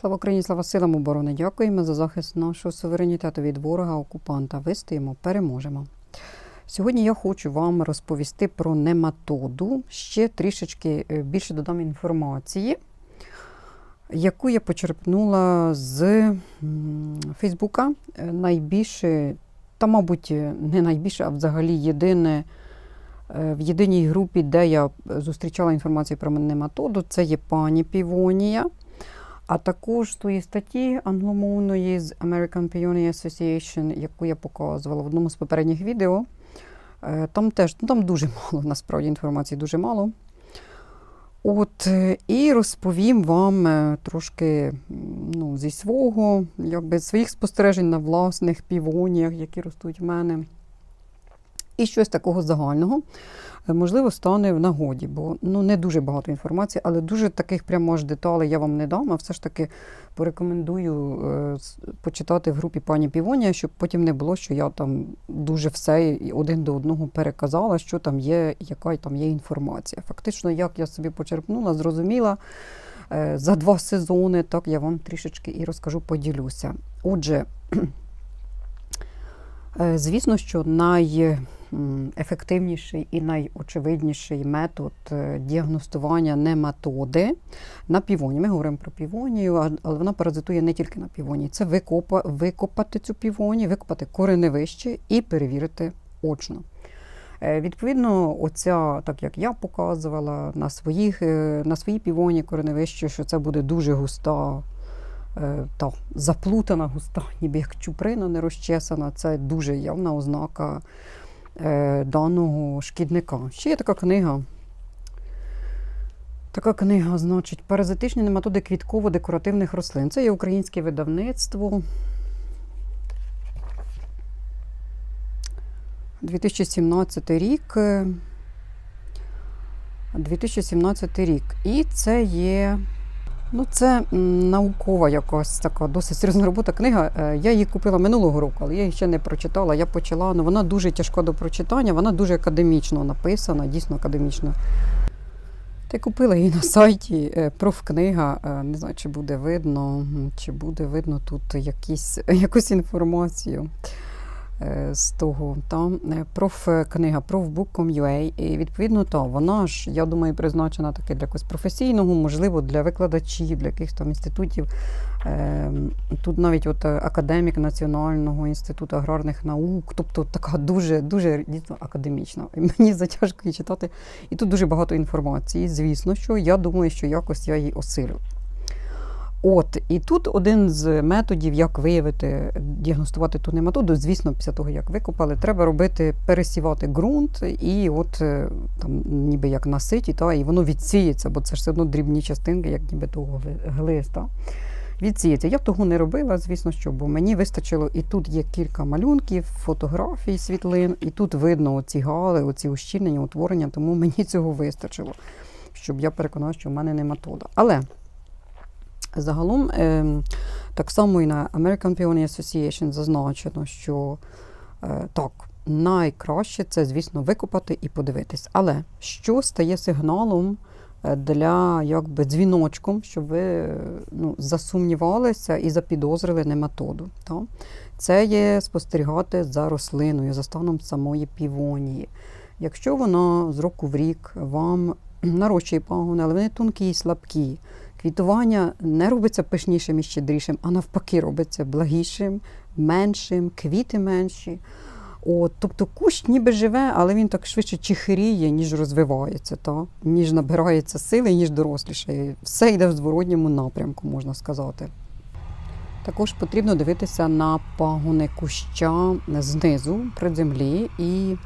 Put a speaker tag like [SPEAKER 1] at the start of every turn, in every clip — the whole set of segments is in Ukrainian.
[SPEAKER 1] Слава Україні, слава силам оборони! Дякуємо за захист нашого суверенітету від ворога окупанта. Вистоїмо, переможемо. Сьогодні я хочу вам розповісти про нематоду. Ще трішечки е, більше додам інформації, яку я почерпнула з Фейсбука. Е, Найбільше, та, мабуть, не найбільше, а взагалі єдине. е, В єдиній групі, де я зустрічала інформацію про нематоду, це є пані Півонія. А також тої статті англомовної з American Peony Association, яку я показувала в одному з попередніх відео. Е, Там теж ну, там дуже мало, насправді інформації дуже мало. От, е, і розповім вам е, трошки ну, зі свого, якби своїх спостережень на власних півоніях, які ростуть в мене. І щось такого загального, е, можливо, стане в нагоді, бо ну, не дуже багато інформації, але дуже таких прямо аж деталей я вам не дам, а все ж таки порекомендую е, почитати в групі пані Півонія, щоб потім не було, що я там дуже все один до одного переказала, що там є, яка там є інформація. Фактично, як я собі почерпнула, зрозуміла. е, За два сезони, так я вам трішечки і розкажу, поділюся. Отже, Е, Звісно, що найефективніший і найочевидніший метод е, діагностування нематоди на півоні. Ми говоримо про півонію, але вона паразитує не тільки на півоні. Це викопа, викопати цю півоні, викопати кореневище і перевірити очно. Е, Відповідно, оця, так як я показувала на своїх е, на своїй півоні кореневище, що це буде дуже густа та заплутана густа, ніби як чуприна не розчесана. Це дуже явна ознака е, даного шкідника. Ще є така книга. Така книга, значить, паразитичні нематоди квітково-декоративних рослин. Це є українське видавництво. 2017 рік. е, 2017 рік. І це є Ну, це наукова якась така досить серйозна робота. Книга. Е, Я її купила минулого року, але я її ще не прочитала. Я почала. Ну, вона дуже тяжка до прочитання, вона дуже академічно написана, дійсно академічно. Й купила її на сайті е, профкнига. Е, Не знаю, чи буде видно, чи буде видно тут якісь, якусь інформацію з того. Там е, профкнига proфbook.com.ua. І відповідно, та, вона ж, я думаю, призначена таки для якогось професійного, можливо, для викладачів, для якихось там інститутів. Е, Тут навіть от е, академік Національного інституту аграрних наук, тобто така дуже дуже дійсно академічна. Мені затяжко її читати. І тут дуже багато інформації. Звісно, що я думаю, що якось я її осилю. От, і тут один з методів, як виявити, діагностувати ту нематоду, звісно, після того, як викопали, треба робити, пересівати ґрунт, і от е, там ніби як наситі, та, і воно відсіється, бо це ж все одно дрібні частинки, як ніби того глиста. Відсіється. Я б того не робила, звісно, що, бо мені вистачило, і тут є кілька малюнків, фотографій, світлин, і тут видно оці гали, оці ущільнення, утворення, тому мені цього вистачило, щоб я переконала, що в мене нематода. Але Загалом, ем, так само і на American Peony Association зазначено, що е, так, найкраще це, звісно, викопати і подивитись. Але що стає сигналом е, для якби дзвіночком, щоб ви ну, засумнівалися і запідозрили нематоду? Та? Це є спостерігати за рослиною, за станом самої півонії. Якщо вона з року в рік вам нарощує пагони, але вони тонкі і слабкі, Квітування не робиться пишнішим і щедрішим, а навпаки, робиться благішим, меншим, квіти менші. От, тобто кущ ніби живе, але він так швидше чихиріє, ніж розвивається, та? ніж набирається сили, ніж дорослішає. Все йде в зворотньому напрямку, можна сказати. Також потрібно дивитися на пагони куща знизу при землі і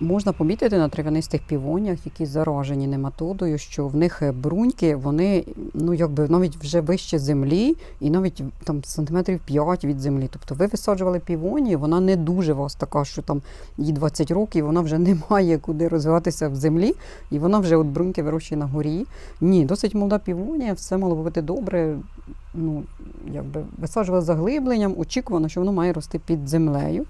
[SPEAKER 1] Можна помітити на трав'янистих півонях, які заражені нематодою, що в них е, бруньки, вони ну якби навіть вже вище землі, і навіть там сантиметрів 5 від землі. Тобто ви висаджували півонію, вона не дуже вас така, що там їй 20 років, вона вже не має куди розвиватися в землі, і вона вже от бруньки вирощує на горі. Ні, досить молода півонія, все мало бути добре. Ну, якби висаджували заглибленням, очікувано, що воно має рости під землею.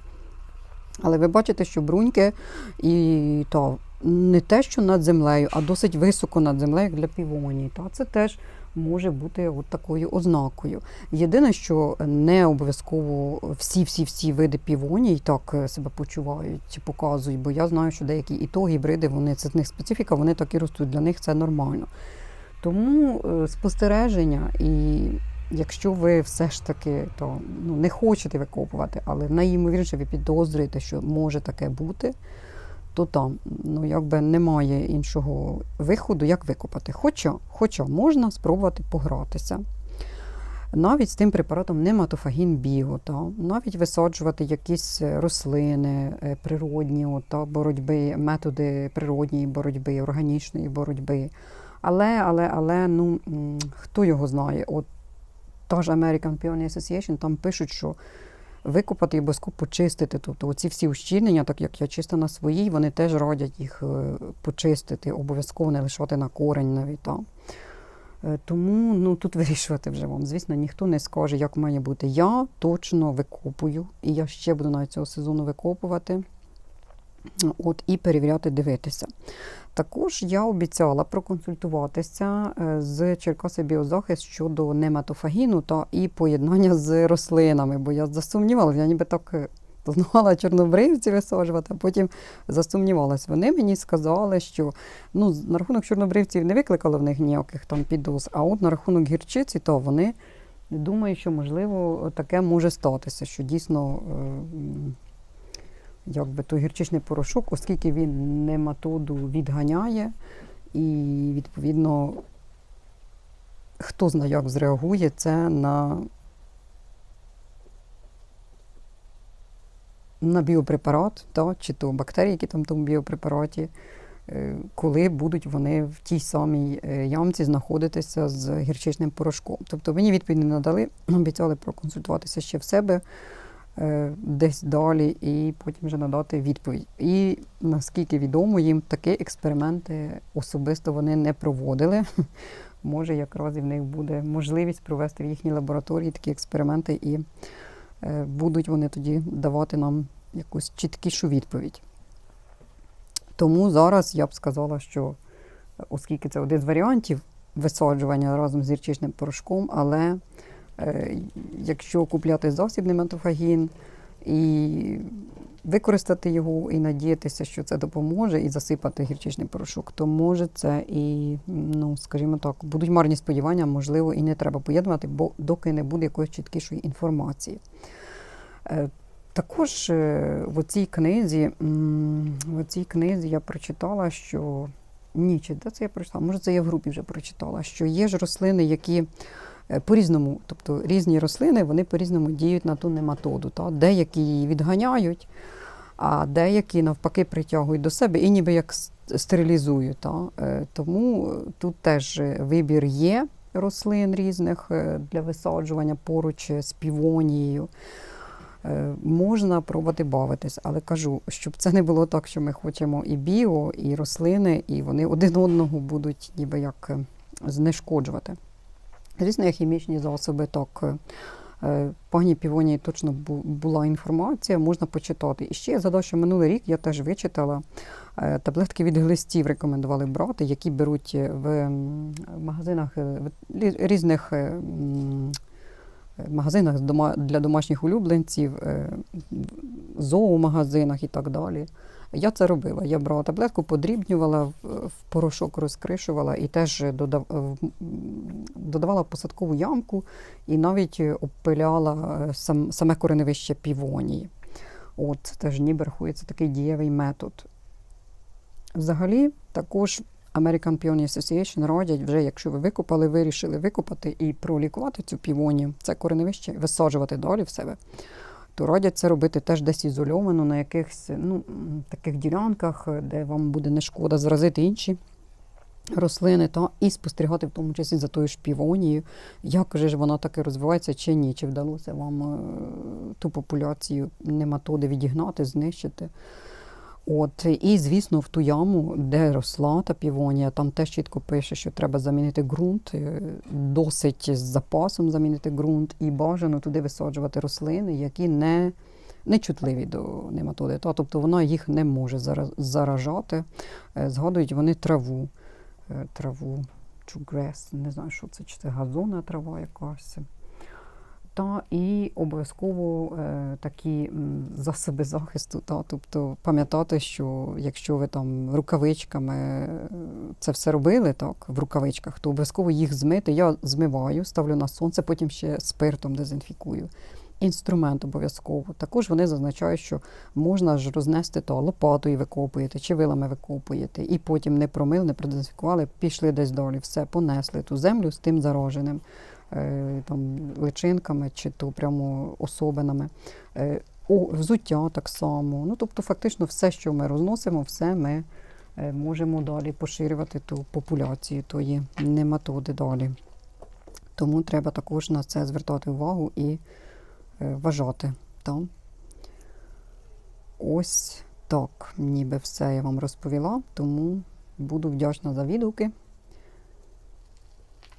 [SPEAKER 1] Але ви бачите, що бруньки і то не те, що над землею, а досить високо над землею, як для півонії. Та це теж може бути от такою ознакою. Єдине, що не обов'язково всі-всі-всі види півоній так е, себе почувають, показують, бо я знаю, що деякі і то гібриди, вони це з них специфіка, вони так і ростуть, для них це нормально. Тому е, спостереження, і якщо ви все ж таки то, ну, не хочете викопувати, але найімовірніше ви підозрюєте, що може таке бути, то там ну, якби немає іншого виходу, як викопати. Хоча, хоча можна спробувати погратися. Навіть з тим препаратом нематофагін біо, та, навіть висаджувати якісь рослини е, природні та, боротьби, методи природньої боротьби, органічної боротьби. Але, але, але, ну, хто його знає? От та ж American Peony Association, там пишуть, що викопати і обов'язково почистити. Тобто оці всі ущільнення, так як я чисто на своїй, вони теж радять їх е, почистити, обов'язково не лишати на корень навіть там. Е, Тому ну, тут вирішувати вже вам. Звісно, ніхто не скаже, як має бути. Я точно викопую, і я ще буду навіть цього сезону викопувати. От, і перевіряти, дивитися. Також я обіцяла проконсультуватися е, з Черкаси Біозахист щодо нематофагіну та і поєднання з рослинами, бо я засумнівалася, я ніби так е, планувала чорнобривці висаджувати, а потім засумнівалась. Вони мені сказали, що ну, на рахунок чорнобривців не викликало в них ніяких там підоз, а от на рахунок гірчиці, то вони думають, що можливо таке може статися, що дійсно. Якби той гірчичний порошок, оскільки він нематоду відганяє, і відповідно хто знає, як зреагує це на, на біопрепарат, та, чи то бактерії, які там в тому біопрепараті, е, коли будуть вони в тій самій е, ямці знаходитися з гірчичним порошком. Тобто мені відповідь не надали, обіцяли проконсультуватися ще в себе десь далі і потім вже надати відповідь. І наскільки відомо, їм такі експерименти особисто вони не проводили. Може, якраз і в них буде можливість провести в їхній лабораторії такі експерименти, і е, будуть вони тоді давати нам якусь чіткішу відповідь. Тому зараз я б сказала, що е, оскільки це один з варіантів висаджування разом з гірчичним порошком, але Е, Якщо купляти засіб нематофагін і використати його і надіятися, що це допоможе, і засипати гірчичний порошок, то може це і, ну, скажімо так, будуть марні сподівання, можливо, і не треба поєднувати, бо доки не буде якоїсь чіткішої інформації. Е, Також е, в цій книзі, в цій книзі я прочитала, що ні, чи де це я прочитала? Може, це я в групі вже прочитала, що є ж рослини, які е, по-різному, тобто різні рослини, вони по-різному діють на ту нематоду. Та? Деякі її відганяють, а деякі навпаки притягують до себе і ніби як стерилізують. Та? Е, Тому тут теж вибір є рослин різних е, для висаджування поруч з півонією. Е, Можна пробувати бавитись, але кажу, щоб це не було так, що ми хочемо і біо, і рослини, і вони один одного будуть ніби як е, знешкоджувати. Звісно, є хімічні засоби, так. е, е, Пані Півонії точно була інформація, можна почитати. І ще я згадав, що минулий рік я теж вичитала е, таблетки від глистів рекомендували брати, які беруть в магазинах в різних магазинах для домашніх улюбленців, зоомагазинах і так далі. Я це робила. Я брала таблетку, подрібнювала, в, порошок розкришувала і теж додавала посадкову ямку і навіть обпиляла е, сам, саме кореневище півонії. От, це теж ніби рахується такий дієвий метод. Взагалі, також American Peony Association радять, вже якщо ви викопали, вирішили викопати і пролікувати цю півонію, це кореневище, висаджувати далі в себе, то радять це робити теж десь ізольовано на якихось ну, таких ділянках, де вам буде не шкода заразити інші рослини, та і спостерігати в тому числі за тою шпівонією, як же ж вона таки розвивається чи ні, чи вдалося вам е, ту популяцію нематоди відігнати, знищити. От, і, звісно, в ту яму, де росла та півонія, там теж чітко пише, що треба замінити ґрунт, е, досить з запасом замінити ґрунт, і бажано туди висаджувати рослини, які не, не чутливі до нематоди. Та, тобто вона їх не може зара- заражати. Е, Згадують вони траву. Е, траву. чугрес, не знаю, що це, чи це газонна трава якась. Та і обов'язково е, такі засоби захисту. Та, тобто пам'ятати, що якщо ви там рукавичками е, це все робили, так, в рукавичках, то обов'язково їх змити. Я змиваю, ставлю на сонце, потім ще спиртом дезінфікую. Інструмент обов'язково. Також вони зазначають, що можна ж рознести то лопатою викопуєте чи вилами викопуєте, і потім не промили, не продезінфікували, пішли десь далі, все, понесли ту землю з тим зараженим там, личинками чи то прямо особинами. Е, взуття так само. Ну, тобто, фактично, все, що ми розносимо, все ми е, можемо далі поширювати ту популяцію тої нематоди далі. Тому треба також на це звертати увагу і е, вважати. Та? Ось так, ніби все я вам розповіла, тому буду вдячна за відгуки.